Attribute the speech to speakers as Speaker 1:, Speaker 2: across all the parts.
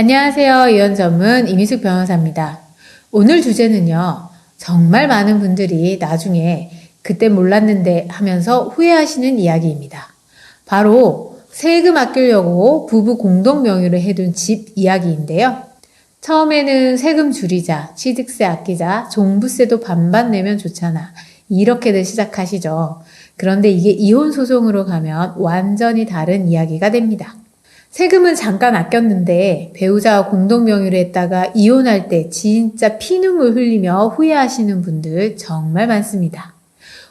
Speaker 1: 안녕하세요. 이혼 전문 이미숙 변호사입니다. 오늘 주제는요. 정말 많은 분들이 나중에 그때 몰랐는데 하면서 후회하시는 이야기입니다. 바로 세금 아끼려고 부부 공동 명의로 해둔 집 이야기인데요. 처음에는 세금 줄이자, 취득세 아끼자, 종부세도 반반 내면 좋잖아. 이렇게들 시작하시죠. 그런데 이게 이혼 소송으로 가면 완전히 다른 이야기가 됩니다. 세금은 잠깐 아꼈는데 배우자와 공동 명의로 했다가 이혼할 때 진짜 피눈물 흘리며 후회하시는 분들 정말 많습니다.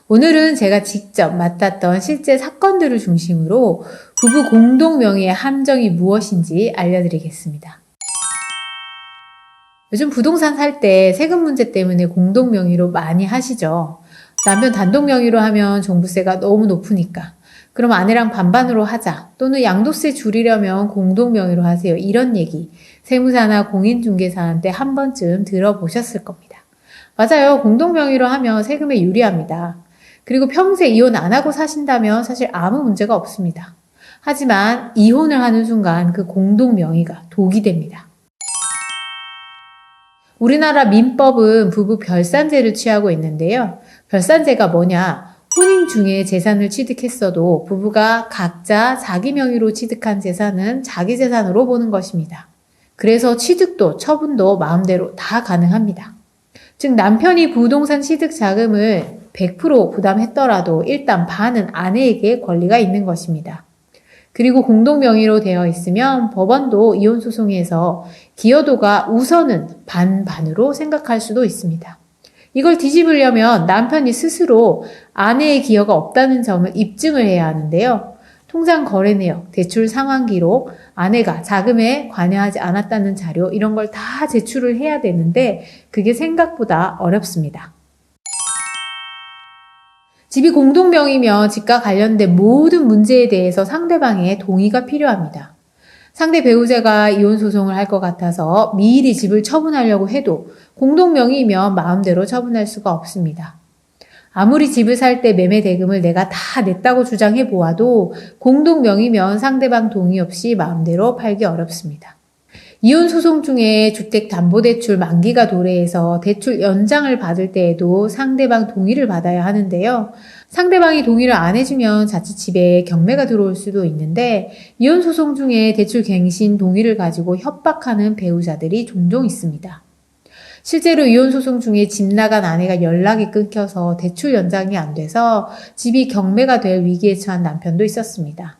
Speaker 1: 오늘은 제가 직접 맡았던 실제 사건들을 중심으로 부부 공동 명의의 함정이 무엇인지 알려드리겠습니다. 요즘 부동산 살 때 세금 문제 때문에 공동 명의로 많이 하시죠. 남편 단독 명의로 하면 종부세가 너무 높으니까. 그럼 아내랑 반반으로 하자. 또는 양도세 줄이려면 공동 명의로 하세요. 이런 얘기 세무사나 공인중개사한테 한 번쯤 들어보셨을 겁니다. 맞아요. 공동 명의로 하면 세금에 유리합니다. 그리고 평생 이혼 안 하고 사신다면 사실 아무 문제가 없습니다. 하지만 이혼을 하는 순간 그 공동 명의가 독이 됩니다. 우리나라 민법은 부부 별산제를 취하고 있는데요. 별산제가 뭐냐? 혼인 중에 재산을 취득했어도 부부가 각자 자기 명의로 취득한 재산은 자기 재산으로 보는 것입니다. 그래서 취득도 처분도 마음대로 다 가능합니다. 즉 남편이 부동산 취득 자금을 100% 부담했더라도 일단 반은 아내에게 권리가 있는 것입니다. 그리고 공동 명의로 되어 있으면 법원도 이혼 소송에서 기여도가 우선은 반반으로 생각할 수도 있습니다. 이걸 뒤집으려면 남편이 스스로 아내의 기여가 없다는 점을 입증을 해야 하는데요. 통장 거래 내역, 대출 상환 기록, 아내가 자금에 관여하지 않았다는 자료 이런 걸 다 제출을 해야 되는데 그게 생각보다 어렵습니다. 집이 공동명이면 집과 관련된 모든 문제에 대해서 상대방의 동의가 필요합니다. 상대 배우자가 이혼 소송을 할 것 같아서 미리 집을 처분하려고 해도 공동 명의면 마음대로 처분할 수가 없습니다. 아무리 집을 살 때 매매 대금을 내가 다 냈다고 주장해 보아도 공동 명의면 상대방 동의 없이 마음대로 팔기 어렵습니다. 이혼 소송 중에 주택담보대출 만기가 도래해서 대출 연장을 받을 때에도 상대방 동의를 받아야 하는데요. 상대방이 동의를 안 해주면 자칫 집에 경매가 들어올 수도 있는데 이혼 소송 중에 대출 갱신 동의를 가지고 협박하는 배우자들이 종종 있습니다. 실제로 이혼 소송 중에 집 나간 아내가 연락이 끊겨서 대출 연장이 안 돼서 집이 경매가 될 위기에 처한 남편도 있었습니다.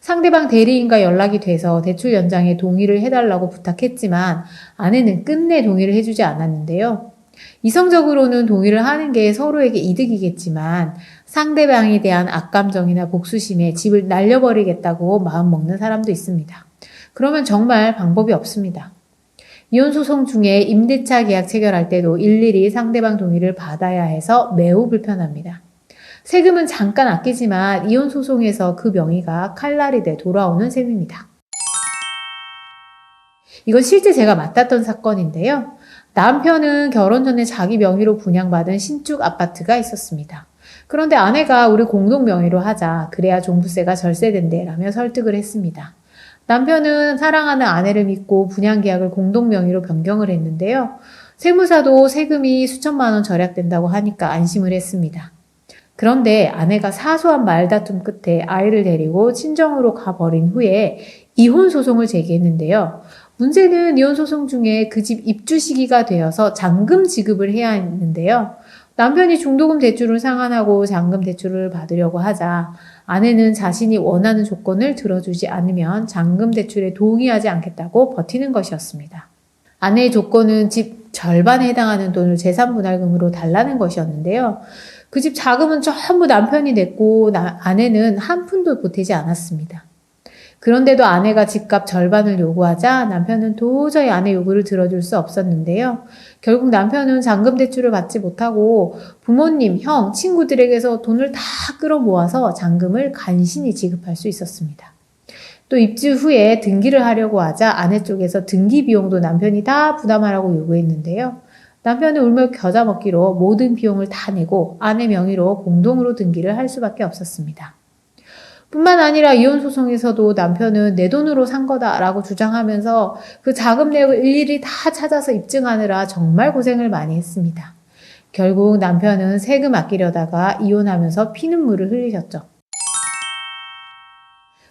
Speaker 1: 상대방 대리인과 연락이 돼서 대출 연장에 동의를 해달라고 부탁했지만 아내는 끝내 동의를 해주지 않았는데요. 이성적으로는 동의를 하는 게 서로에게 이득이겠지만 상대방에 대한 악감정이나 복수심에 집을 날려버리겠다고 마음먹는 사람도 있습니다. 그러면 정말 방법이 없습니다. 이혼 소송 중에 임대차 계약 체결할 때도 일일이 상대방 동의를 받아야 해서 매우 불편합니다. 세금은 잠깐 아끼지만 이혼 소송에서 그 명의가 칼날이 돼 돌아오는 셈입니다. 이건 실제 제가 맡았던 사건인데요. 남편은 결혼 전에 자기 명의로 분양받은 신축 아파트가 있었습니다. 그런데 아내가 우리 공동 명의로 하자. 그래야 종부세가 절세된대. 라며 설득을 했습니다. 남편은 사랑하는 아내를 믿고 분양 계약을 공동 명의로 변경을 했는데요. 세무사도 세금이 수천만 원 절약된다고 하니까 안심을 했습니다. 그런데 아내가 사소한 말다툼 끝에 아이를 데리고 친정으로 가버린 후에 이혼 소송을 제기했는데요. 문제는 이혼 소송 중에 그 집 입주 시기가 되어서 잔금 지급을 해야 했는데요. 남편이 중도금 대출을 상환하고 잔금 대출을 받으려고 하자 아내는 자신이 원하는 조건을 들어주지 않으면 잔금 대출에 동의하지 않겠다고 버티는 것이었습니다. 아내의 조건은 집 절반에 해당하는 돈을 재산 분할금으로 달라는 것이었는데요. 그 집 자금은 전부 남편이 냈고 나, 아내는 한 푼도 보태지 않았습니다. 그런데도 아내가 집값 절반을 요구하자 남편은 도저히 아내 요구를 들어줄 수 없었는데요. 결국 남편은 잔금 대출을 받지 못하고 부모님, 형, 친구들에게서 돈을 다 끌어모아서 잔금을 간신히 지급할 수 있었습니다. 또 입주 후에 등기를 하려고 하자 아내 쪽에서 등기 비용도 남편이 다 부담하라고 요구했는데요. 남편은 울며 겨자 먹기로 모든 비용을 다 내고 아내 명의로 공동으로 등기를 할 수밖에 없었습니다. 뿐만 아니라 이혼 소송에서도 남편은 내 돈으로 산 거다라고 주장하면서 그 자금 내역을 일일이 다 찾아서 입증하느라 정말 고생을 많이 했습니다. 결국 남편은 세금 아끼려다가 이혼하면서 피눈물을 흘리셨죠.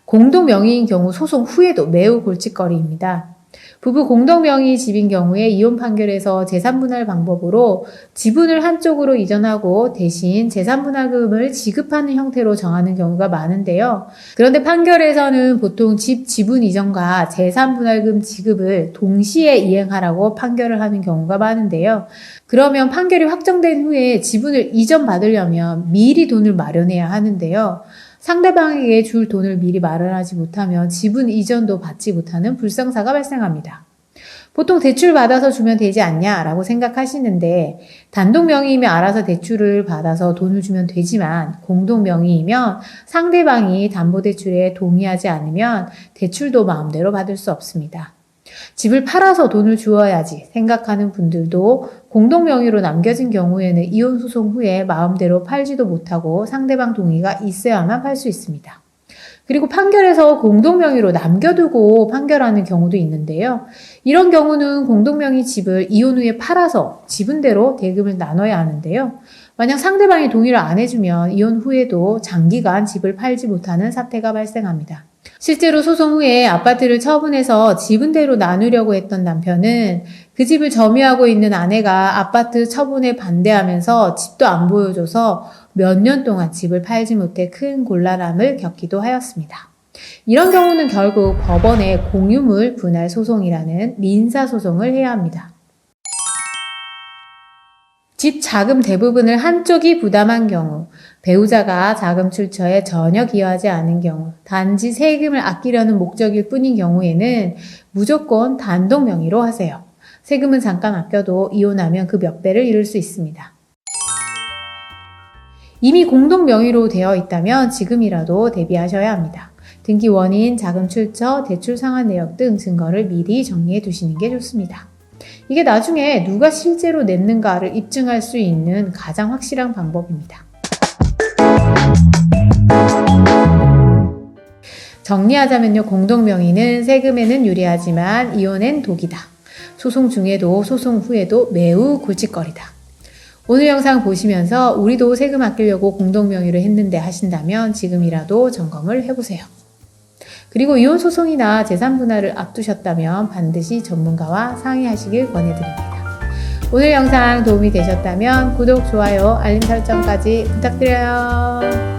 Speaker 1: 공동 명의인 경우 소송 후에도 매우 골칫거리입니다. 부부 공동 명의 집인 경우에 이혼 판결에서 재산 분할 방법으로 지분을 한쪽으로 이전하고 대신 재산 분할금을 지급하는 형태로 정하는 경우가 많은데요. 그런데 판결에서는 보통 집 지분 이전과 재산 분할금 지급을 동시에 이행하라고 판결을 하는 경우가 많은데요. 그러면 판결이 확정된 후에 지분을 이전받으려면 미리 돈을 마련해야 하는데요. 상대방에게 줄 돈을 미리 마련하지 못하면 지분 이전도 받지 못하는 불상사가 발생합니다. 보통 대출 받아서 주면 되지 않냐라고 생각하시는데 단독 명의이면 알아서 대출을 받아서 돈을 주면 되지만 공동 명의이면 상대방이 담보 대출에 동의하지 않으면 대출도 마음대로 받을 수 없습니다. 집을 팔아서 돈을 주어야지 생각하는 분들도 공동 명의로 남겨진 경우에는 이혼 소송 후에 마음대로 팔지도 못하고 상대방 동의가 있어야만 팔 수 있습니다. 그리고 판결에서 공동 명의로 남겨두고 판결하는 경우도 있는데요. 이런 경우는 공동 명의 집을 이혼 후에 팔아서 지분대로 대금을 나눠야 하는데요. 만약 상대방이 동의를 안 해주면 이혼 후에도 장기간 집을 팔지 못하는 사태가 발생합니다. 실제로 소송 후에 아파트를 처분해서 지분대로 나누려고 했던 남편은 그 집을 점유하고 있는 아내가 아파트 처분에 반대하면서 집도 안 보여줘서 몇 년 동안 집을 팔지 못해 큰 곤란함을 겪기도 하였습니다. 이런 경우는 결국 법원에 공유물 분할 소송이라는 민사 소송을 해야 합니다. 집 자금 대부분을 한쪽이 부담한 경우, 배우자가 자금 출처에 전혀 기여하지 않은 경우, 단지 세금을 아끼려는 목적일 뿐인 경우에는 무조건 단독 명의로 하세요. 세금은 잠깐 아껴도 이혼하면 그 몇 배를 잃을 수 있습니다. 이미 공동 명의로 되어 있다면 지금이라도 대비하셔야 합니다. 등기 원인, 자금 출처, 대출 상환 내역 등 증거를 미리 정리해 두시는 게 좋습니다. 이게 나중에 누가 실제로 냈는가를 입증할 수 있는 가장 확실한 방법입니다. 정리하자면요, 공동명의는 세금에는 유리하지만 이혼엔 독이다. 소송 중에도 소송 후에도 매우 골칫거리다. 오늘 영상 보시면서 우리도 세금 아끼려고 공동명의를 했는데 하신다면 지금이라도 점검을 해보세요. 그리고 이혼 소송이나 재산 분할을 앞두셨다면 반드시 전문가와 상의하시길 권해드립니다. 오늘 영상 도움이 되셨다면 구독, 좋아요, 알림 설정까지 부탁드려요.